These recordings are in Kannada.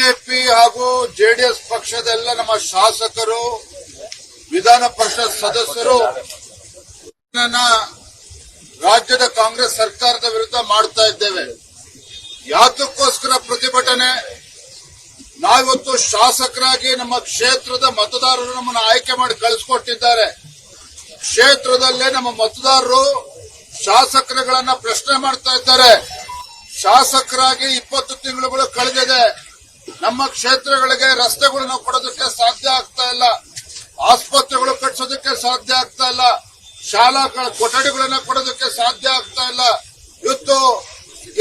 ಬಿಜೆಪಿ ಹಾಗೂ ಜೆಡಿಎಸ್ ಪಕ್ಷದೆಲ್ಲ ನಮ್ಮ ಶಾಸಕರು, ವಿಧಾನ ಪರಿಷತ್ ಸದಸ್ಯರು ರಾಜ್ಯದ ಕಾಂಗ್ರೆಸ್ ಸರ್ಕಾರದ ವಿರುದ್ಧ ಮಾಡ್ತಾ ಇದ್ದೇವೆ. ಯಾತಕ್ಕೋಸ್ಕರ ಪ್ರತಿಭಟನೆ? ನಾವಿವತ್ತು ಶಾಸಕರಾಗಿ ನಮ್ಮ ಕ್ಷೇತ್ರದ ಮತದಾರರು ನಮ್ಮನ್ನು ಆಯ್ಕೆ ಮಾಡಿ ಕಳಿಸ್ಕೊಟ್ಟಿದ್ದಾರೆ. ಕ್ಷೇತ್ರದಲ್ಲೇ ನಮ್ಮ ಮತದಾರರು ಶಾಸಕರುಗಳನ್ನ ಪ್ರಶ್ನೆ ಮಾಡ್ತಾ ಇದ್ದಾರೆ. ಶಾಸಕರಾಗಿ ಇಪ್ಪತ್ತು ತಿಂಗಳುಗಳು ಕಳೆದಿದೆ. ನಮ್ಮ ಕ್ಷೇತ್ರಗಳಿಗೆ ರಸ್ತೆಗಳನ್ನು ಕೊಡೋದಕ್ಕೆ ಸಾಧ್ಯ ಆಗ್ತಾ ಇಲ್ಲ. ಆಸ್ಪತ್ರೆಗಳು ಕಟ್ಟಿಸೋದಕ್ಕೆ ಸಾಧ್ಯ ಆಗ್ತಾ ಇಲ್ಲ. ಶಾಲಾ ಕೊಠಡಿಗಳನ್ನ ಕೊಡೋದಕ್ಕೆ ಸಾಧ್ಯ ಆಗ್ತಾ ಇಲ್ಲ. ಇವತ್ತು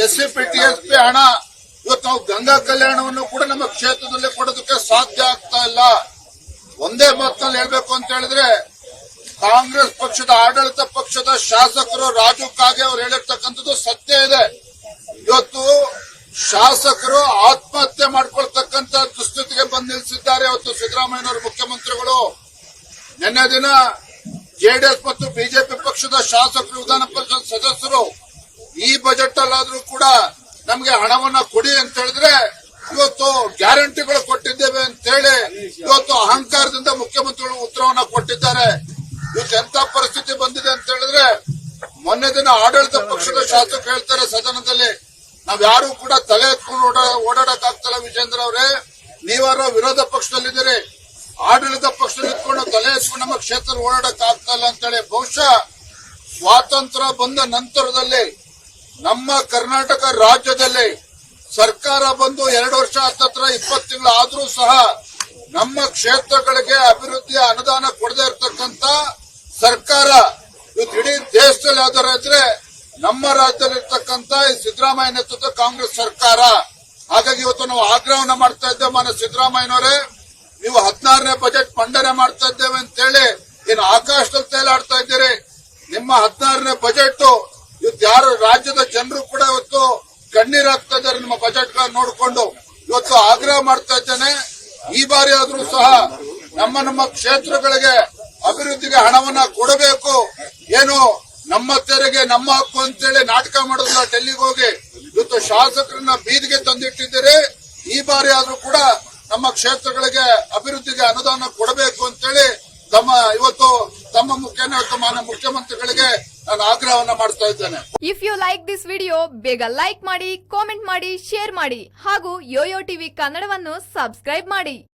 S C P T S P ಹಣ, ಇವತ್ತು ನಾವು ಗಂಗಾ ಕಲ್ಯಾಣವನ್ನು ಕೂಡ ನಮ್ಮ ಕ್ಷೇತ್ರದಲ್ಲಿ ಕೊಡೋದಕ್ಕೆ ಸಾಧ್ಯ ಆಗ್ತಾ ಇಲ್ಲ. ಒಂದೇ ಮಾತಿನಲ್ಲಿ ಹೇಳ್ಬೇಕು ಅಂತ ಹೇಳಿದ್ರೆ, ಕಾಂಗ್ರೆಸ್ ಪಕ್ಷದ ಆಡಳಿತ ಪಕ್ಷದ ಶಾಸಕರು ರಾಜು ಕಾಗೆ ಅವರು ಹೇಳಿರ್ತಕ್ಕಂಥದ್ದು ಸತ್ಯ ಇದೆ. ಇವತ್ತು ಶಾಸಕರು ಬಂದು ಇವತ್ತು ಸಿದ್ದರಾಮಯ್ಯನವರು ಮುಖ್ಯಮಂತ್ರಿಗಳು? ನಿನ್ನೆ ದಿನ ಜೆಡಿಎಸ್ ಮತ್ತು ಬಿಜೆಪಿ ಪಕ್ಷದ ಶಾಸಕರು, ವಿಧಾನ ಪರಿಷತ್ ಸದಸ್ಯರು ಈ ಬಜೆಟ್ ಅಲ್ಲಾದರೂ ಕೂಡ ನಮಗೆ ಹಣವನ್ನ ಕೊಡಿ ಅಂತ ಹೇಳಿದ್ರೆ ಇವತ್ತು ಗ್ಯಾರಂಟಿಗಳು ಕೊಟ್ಟಿದ್ದೇವೆ ಅಂತ ಹೇಳಿ ಇವತ್ತು ಅಹಂಕಾರದಿಂದ ಮುಖ್ಯಮಂತ್ರಿಗಳು ಉತ್ತರವನ್ನ ಕೊಟ್ಟಿದ್ದಾರೆ. ಇವತ್ತು ಎಂತ ಪರಿಸ್ಥಿತಿ ಬಂದಿದೆ ಅಂತ ಹೇಳಿದ್ರೆ ಮೊನ್ನೆ ದಿನ ಆಡಳಿತ ಪಕ್ಷದ ಶಾಸಕ ಹೇಳ್ತಾರೆ ಸದನದಲ್ಲಿ ನಾವ್ ಯಾರು ಕೂಡ ತಲೆ ಎತ್ಕೊಂಡು ಓಡಾ ಓಡಾಡಕ್ ಆಗ್ತಲ್ಲ ವಿಜೇಂದ್ರ ಅವರೇ. ನೀವಾರ ವಿರೋಧ ಪಕ್ಷದಲ್ಲಿದ್ದೀರಿ, ಆಡಳಿತ ಪಕ್ಷದಲ್ಲಿ ಇಟ್ಕೊಂಡು ತಲೆ ಎತ್ಕೊಂಡು ನಮ್ಮ ಕ್ಷೇತ್ರ ಓಡಾಡಕ್ ಆಗ್ತಾ ಇಲ್ಲ ಅಂತೇಳಿ ಬಹುಶಃ ಸ್ವಾತಂತ್ರ್ಯ ಬಂದ ನಂತರದಲ್ಲಿ ನಮ್ಮ ಕರ್ನಾಟಕ ರಾಜ್ಯದಲ್ಲಿ ಸರ್ಕಾರ ಬಂದು ಎರಡು ವರ್ಷ ಹತ್ತತ್ರ ಇಪ್ಪತ್ತು ತಿಂಗಳು ಆದ್ರೂ ಸಹ ನಮ್ಮ ಕ್ಷೇತ್ರಗಳಿಗೆ ಅಭಿವೃದ್ಧಿ ಅನುದಾನ ಕೊಡದೇ ಇರತಕ್ಕಂತ ಸರ್ಕಾರ ಇವತ್ತು ಇಡೀ ದೇಶದಲ್ಲಿ ಯಾವ್ದಾರ ನಮ್ಮ ರಾಜ್ಯದಲ್ಲಿ ಈ ಸಿದ್ದರಾಮಯ್ಯ ನೇತೃತ್ವ ಕಾಂಗ್ರೆಸ್ ಸರ್ಕಾರ ಹಾಗಾಗಿ ಇವತ್ತು ನಾವು ಆಗ್ರಹವನ್ನ ಮಾಡ್ತಾ ಇದ್ದೇವೆ ಮಾನ್ಯ ಸಿದ್ದರಾಮಯ್ಯನವರೇ. ನೀವು ಹದಿನಾರನೇ ಬಜೆಟ್ ಮಂಡನೆ ಮಾಡ್ತಾ ಇದ್ದೇವೆ ಅಂತೇಳಿ ಏನು ಆಕಾಶದಲ್ಲಿ ತೇಲಾಡ್ತಾ ಇದ್ದೀರಿ. ನಿಮ್ಮ ಹದಿನಾರನೇ ಬಜೆಟ್, ಇವತ್ತು ಯಾರು ರಾಜ್ಯದ ಜನರು ಕೂಡ ಇವತ್ತು ಕಣ್ಣೀರಾಗ್ತಾ ಇದ್ದಾರೆ ನಿಮ್ಮ ಬಜೆಟ್ ನೋಡಿಕೊಂಡು. ಇವತ್ತು ಆಗ್ರಹ ಮಾಡ್ತಾ ಇದ್ದೇನೆ. ಈ ಬಾರಿ ಆದರೂ ಸಹ ನಮ್ಮ ನಮ್ಮ ಕ್ಷೇತ್ರಗಳಿಗೆ ಅಭಿವೃದ್ಧಿಗೆ ಹಣವನ್ನ ಕೊಡಬೇಕು. ಏನು ನಮ್ಮ ತೆರೆಗೆ, ನಮ್ಮ ಹಕ್ಕು ಅಂತೇಳಿ ನಾಟಕ ಮಾಡೋದಿಲ್ಲ ಡೆಲ್ಲಿಗೆ ಹೋಗಿ ಇವತ್ತು ಶಾಸಕರನ್ನ ಬೀದಿಗೆ ತಂದಿಟ್ಟಿದ್ದಾರೆ. ಈ ಬಾರಿ ಆದ್ರೂ ಕೂಡ ನಮ್ಮ ಕ್ಷೇತ್ರಗಳಿಗೆ ಅಭಿವೃದ್ಧಿಗೆ ಅನುದಾನ ಕೊಡಬೇಕು ಅಂತೇಳಿ ತಮ್ಮ ಇವತ್ತು ತಮ್ಮ ಮಾನ್ಯ ಮುಖ್ಯಮಂತ್ರಿಗಳಿಗೆ ನಾನು ಆಗ್ರಹವನ್ನ ಮಾಡ್ತಾ ಇದ್ದೇನೆ. If you like this video ಬೇಗ ಲೈಕ್ ಮಾಡಿ ಕಾಮೆಂಟ್ ಮಾಡಿ ಶೇರ್ ಮಾಡಿ ಹಾಗೂ ಯೋಯೋ ಟಿವಿ ಕನ್ನಡವನ್ನು ಸಬ್ಸ್ಕ್ರೈಬ್ ಮಾಡಿ.